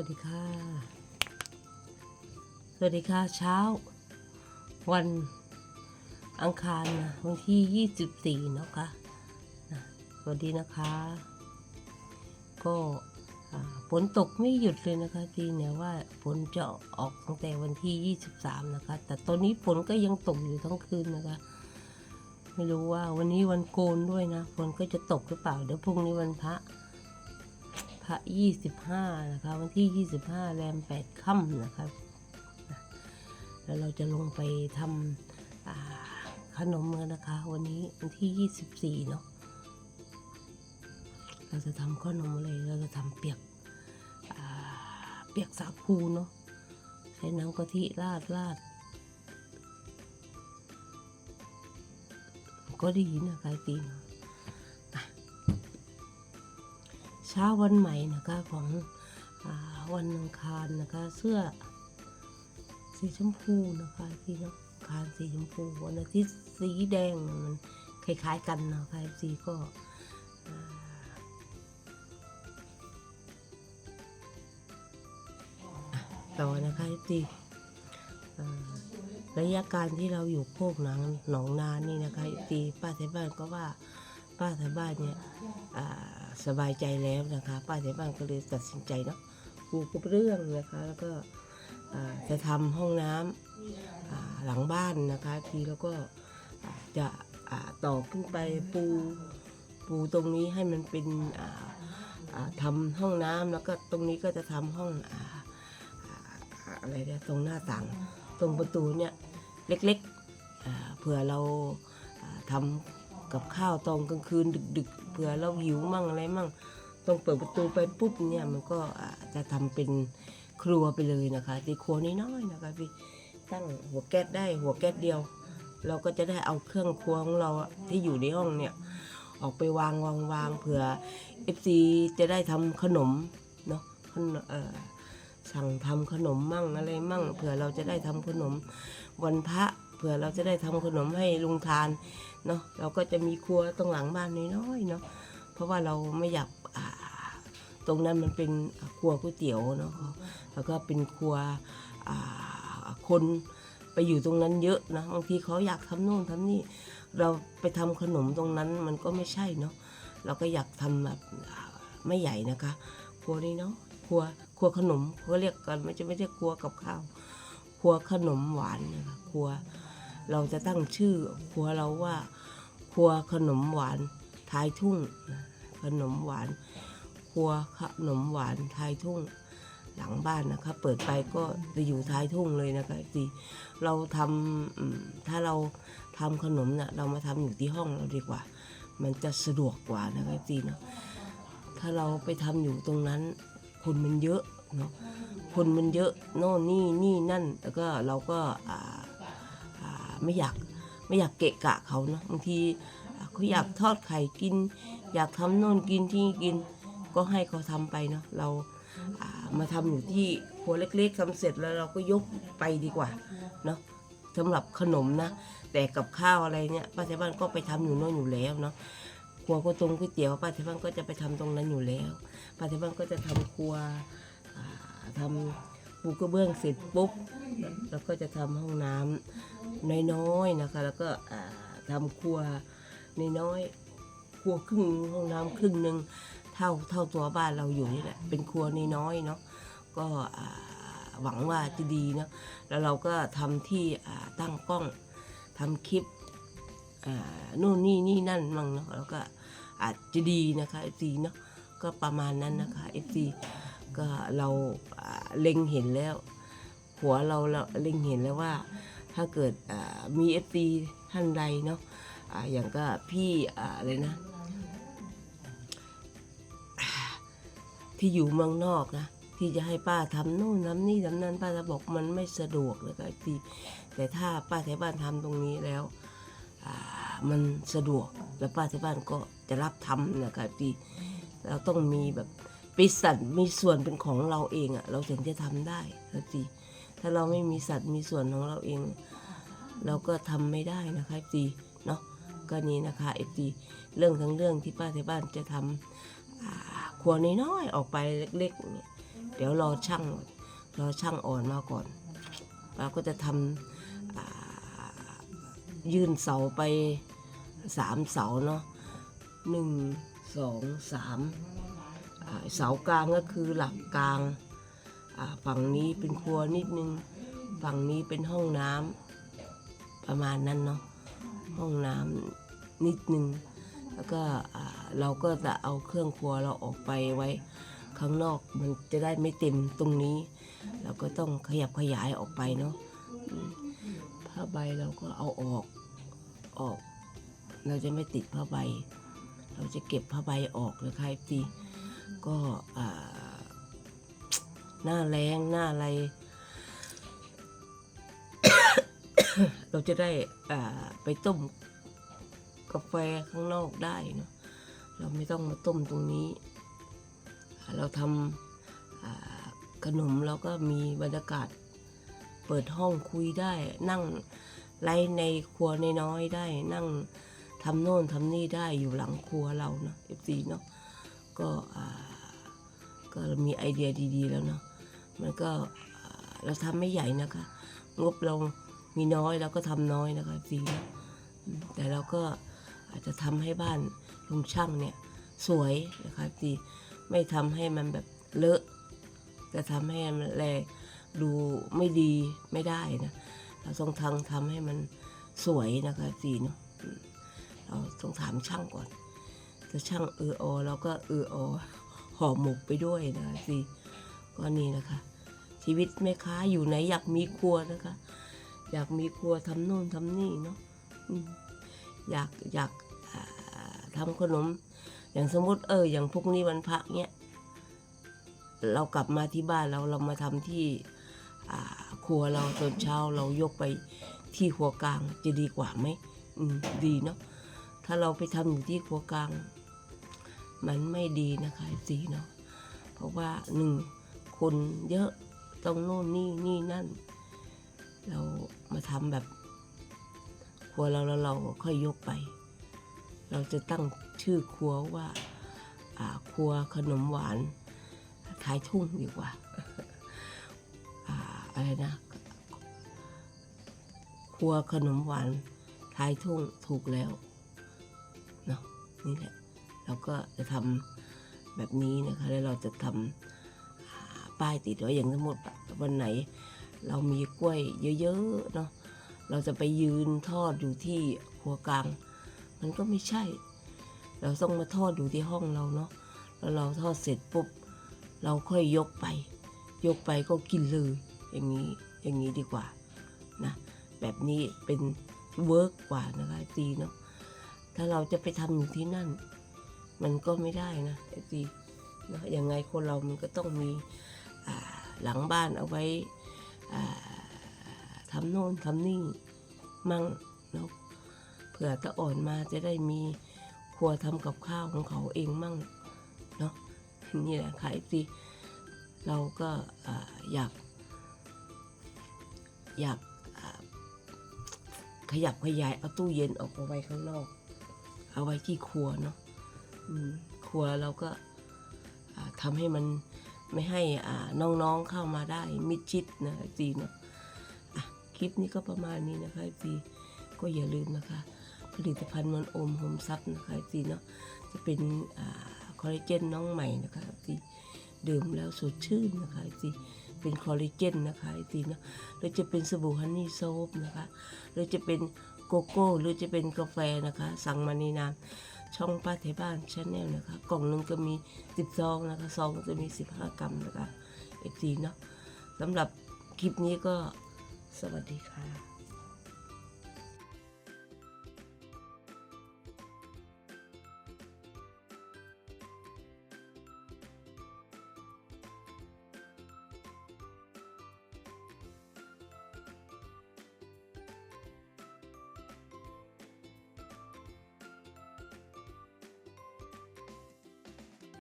วัสดีค่ะ สวัสดีค่ะเช้า วันอังคารนะวันที่24เนาะค่ะนะสวัสดีนะคะ ก็ฝนตกไม่หยุดเลยนะคะทีเนี่ยว่าฝนจะออกตั้งแต่วันที่ 23 นะคะ แต่ตอนนี้ฝนก็ยังตกอยู่ทั้งคืนนะคะ ไม่รู้ว่าวันนี้วันโกนด้วยนะฝนก็จะตกหรือเปล่า เดี๋ยวพรุ่งนี้วันพระ พระยี่สิบห้านะคะวันที่ยี่สิบห้าแรมแปดค่ำนะครับแล้วเราจะลงไปทำขนมกันนะคะ วันนี้วันที่ยี่สิบสี่เนาะเราจะทำขนมอะไรเราจะทำเปียกเปียกสาคูเนาะใช้น้ำกะทิราดราดก็ดีนะคะตีเนาะ ช้าวันใหม่นะคะของอวันอังคารนะคะเสื้อสีชมพูนะคะที่น้องคารสีชมพูวันอาทิตย์สีแดงมันคล้ายๆกันนะคะสีก็ต่อนะคะสีระยะการที่เราอยู่โคกหนังหนองนานนี่นะคะตีป้าไทยบ้านก็ว่าป้าไทยบ้านเนี่ยอ่า สบายใจแล้วนะคะป้าในบ้านก็เลยตัดสินใจเนาะปูกระเรื่องนะคะ แล้วก็จะทำห้องน้ำอ่าหลังบ้านนะคะ ทีแล้วก็จะต่อขึ้นไปปูปูตรงนี้ให้มันเป็นอ่าอ่าทำห้องน้ำแล้วก็ตรงนี้ก็จะทำห้องออะไรเนี่ยตรงหน้าต่างตรงประตูเนี่ยเล็กๆเผื่อเราอ่าทำ กับข้าวตอนกลางคืนดึก ๆเผื่อเราหิวมั่งอะไรมั่งต้องเปิดประตูไปปุ๊บเนี่ยมันก็จะทำเป็นครัวไปเลยนะคะที่ครัวน้อยๆนะคะพี่ตั้งหัวแก๊สได้หัวแก๊สเดียว เราก็จะได้เอาเครื่องครัวของเราที่อยู่ในห้องเนี่ยออกไปวางวางวางเผื่อ FC จะได้ทำขนมเนาะขนเออสั่งทำขนมมั่งอะไรมั่งเผื่อเราจะได้ทำขนมวันพระเผื่อเราจะได้ทำขนมให้ลุงทาน เนาะเราก็จะมีครัวตรงหลังบ้านน้อยๆเนาะเพราะว่าเราไม่อยากตรงนั้นมันเป็นครัวก๋วยเตี๋ยวเนาะแล้วก็เป็นครัวคนไปอยู่ตรงนั้นเยอะนะบางทีเขาอยากทำนู่นทำนี่เราไปทำขนมตรงนั้นมันก็ไม่ใช่เนาะเราก็อยากทำแบบไม่ใหญ่นะคะครัวนี้เนาะครัวครัวขนมเขาเรียกกันไม่ใช่ไม่ใช่ครัวกับข้าวครัวขนมหวานนะคะครัว เราจะตั้งชื่อครัวเราว่า ครัวขนมหวานท้ายทุ่งขนมหวาน ครัวขนมหวานท้ายทุ่งหลังบ้านนะคะ เปิดไปก็จะอยู่ท้ายทุ่งเลยนะคะสิเราทำถ้าเราทำขนมเนี่ยเรามาทำอยู่ที่ห้องเราดีกว่า มันจะสะดวกกว่านะคะจีเนาะถ้าเราไปทำอยู่ตรงนั้น คนมันเยอะเนาะคนมันเยอะโน่นนี่นี่นั่น แล้วก็เราก็อ่า ไม่อยากไม่อยากเกะกะเขาเนาะบางทีเขาอยากทอดไข่กิน อยากทำโน่นกินที่กิน ก็ให้เขาทำไปเนาะเรามาทำอยู่ที่ครัวเล็กๆทำเสร็จแล้วเราก็ยกไปดีกว่าเนาะสำหรับขนมนะ แต่กับข้าวอะไรเนี่ยป้าไทยบ้านก็ไปทำอยู่โน่นอยู่แล้วเนาะครัวก็ตรงก๋วยเตี๋ยวป้าไทยบ้านก็จะไปทำตรงนั้นอยู่แล้วป้าไทยบ้านก็จะทำครัวทำปูกระเบื้องเสร็จปุ๊บ แล้วก็จะทำห้องน้ำ น้อยๆนะคะ แล้วก็อ่าทำครัวน้อยๆครัวครึ่งห้องน้ำครึ่งหนึ่งเท่าเท่าตัวบ้านเราอยู่นี่แหละเป็นครัวน้อยๆเนาะก็หวังว่าจะดีเนาะแล้วเราก็ทำที่ตั้งกล้องทำคลิปนู่นนี่นี่นั่นมั่งเนาะแล้วก็อาจจะดีนะคะเอฟซีเนาะก็ประมาณนั้นนะคะเอฟซีก็เราอ่าเล็งเห็นแล้ว หัวเราเราเล็งเห็นแล้วว่า ถ้าเกิดมีเอฟซีท่านใดเนาะอ่าอย่างก็พี่อะไรนะ ที่อยู่เมืองนอกนะที่จะให้ป้าทำนู่นทำนี่ทำนั้นป้าจะบอกมันไม่สะดวกเลยครับพี่แต่ถ้าป้าแถวบ้านทำตรงนี้แล้วมันสะดวกแล้วป้าแถวบ้านก็จะรับทำนะครับพี่เราต้องมีแบบปีสัตว์มีส่วนเป็นของเราเองอะเราถึงจะทำได้ครับพี่ ถ้าเราไม่มีสัตว์มีส่วนของเราเอง เราก็ทำไม่ได้นะคะจีเนาะก็นี้นะคะเอฟจีเรื่องทั้งเรื่องที่ป้าที่บ้านจะทำอ่าครัวน้อยๆออกไปเล็กๆเนี่ยเดี๋ยวรอช่างรอช่างอ่อนมาก่อน เราก็จะทำยื่นเสาไปสามเสาเนาะหนึ่งสองสามเสากลางก็คือหลักกลาง ฝั่งนี้เป็นครัวนิดนึง ฝั่งนี้เป็นห้องน้ำประมาณนั้นเนาะห้องน้ำนิดนึง แล้วก็เราก็จะเอาเครื่องครัวเราออกไปไว้ข้างนอกมันจะได้ไม่เต็มตรงนี้ เราก็ต้องขยับขยายออกไปเนาะผ้าใบเราก็เอาออกออก เราจะไม่ติดผ้าใบ เราจะเก็บผ้าใบออกนะคะทีก็อ่า หน้าแรงหน้าอะไร เราจะได้ไปต้มกาแฟข้างนอกได้เนาะเราไม่ต้องมาต้มตรงนี้ เราทำขนมเราก็มีบรรยากาศ เปิดห้องคุยได้ นั่งไลในครัวน้อยได้ นั่งทำโน่นทำนี่ได้อยู่หลังครัวเราเนาะเอฟซีเนาะก็ก็มีไอเดียดี ๆ แล้วเนาะ มันก็เราทำไม่ใหญ่นะคะ งบเรามีน้อยเราก็ทำน้อยนะคะซีแต่เราก็อาจจะทำให้บ้านลุงช่างเนี่ยสวยนะคะซีไม่ทำให้มันแบบเลอะจะทำให้มันแลดูไม่ดีไม่ได้นะเราต้องทำทำให้มันสวยนะคะซีเนาะเราต้องถามช่างก่อนถ้าช่างเอออเราก็เอออห่อหมกไปด้วยนะคะซี ก็นี่นะคะ ชีวิตแม่ค้าอยู่ไหนอยากมีครัวนะคะ อยากมีครัวทำโน่นทำนี่เนาะอยากอยากอ่าทำขนม อย่างสมมติเออ อย่างพวกนี้วันพระเนี้ยเรากลับมาที่บ้านเราเรามาทำที่ครัวเราตอนเช้าเรายกไปที่ครัวกลางจะดีกว่าไหมอืมดีเนาะถ้าเราไปทำอยู่ที่ครัวกลาง มันไม่ดีนะคะสีเนาะเพราะว่าหนึ่ง คนเยอะต้องโน่นนี่นี่นั่น เรามาทำแบบครัวเราแล้วเราก็ค่อยยกไป เราจะตั้งชื่อครัวว่าครัวขนมหวานท้ายทุ่งดีกว่าอ่าอะไรนะ ครัวขนมหวานท้ายทุ่งถูกแล้วเนาะนี่แหละเราก็จะทำแบบนี้นะคะแล้วเราจะทำ ป้ายติดไว้อย่างสมมติวันไหน เรามีกล้วยเยอะๆเนาะเราจะไปยืนทอดอยู่ที่ครัวกลาง มันก็ไม่ใช่ เราต้องมาทอดอยู่ที่ห้องเราเนาะแล้วเราทอดเสร็จปุ๊บ เราค่อยยกไป ยกไปก็กินเลยอย่างนี้อย่างนี้ดีกว่านะแบบนี้เป็นเวิร์กกว่านะคะตีเนาะถ้าเราจะไปทำอยู่ที่นั่น มันก็ไม่ได้นะไอตีนะยังไงคนเรามันก็ต้องมี หลังบ้านเอาไว้ทำโน่นทำนี่มั่งเนาะเผื่อตะอ่อนมาจะได้มีครัวทำกับข้าวของเขาเองมั่งเนาะนี่แหละค่ะไอตีเราก็อยาก อยากขยับขยายเอาตู้เย็นออกมาไว้ข้างนอก เอาไว้ที่ครัวเนาะครัวเราก็ทำให้มัน ไม่ให้น้องๆเข้ามาได้มิดชิดนะจีเนาะะคลิปนี้ก็ประมาณนี้นะคะจีก็อย่าลืมนะคะ ผลิตภัณฑ์มันอมโฮมซับนะคะจีเนาะจะเป็นอคอลลาเจนน้องใหม่นะคะจีดื่มแล้วสดชื่นนะคะจีเป็นคอลลาเจนนะคะจีเนาะหรือจะเป็นสบู่ฮันนี่โซฟนะคะหรือจะเป็นโกโก้หรือจะเป็นกาแฟนะคะ สั่งมาในนาม ช่องป้าเทบ้านชาแนลนะคะ กล่องหนึ่งก็มี10ซองนะคะซองจะมี15กรัมนะคะเอฟซีเนาะสำหรับคลิปนี้ก็สวัสดีค่ะ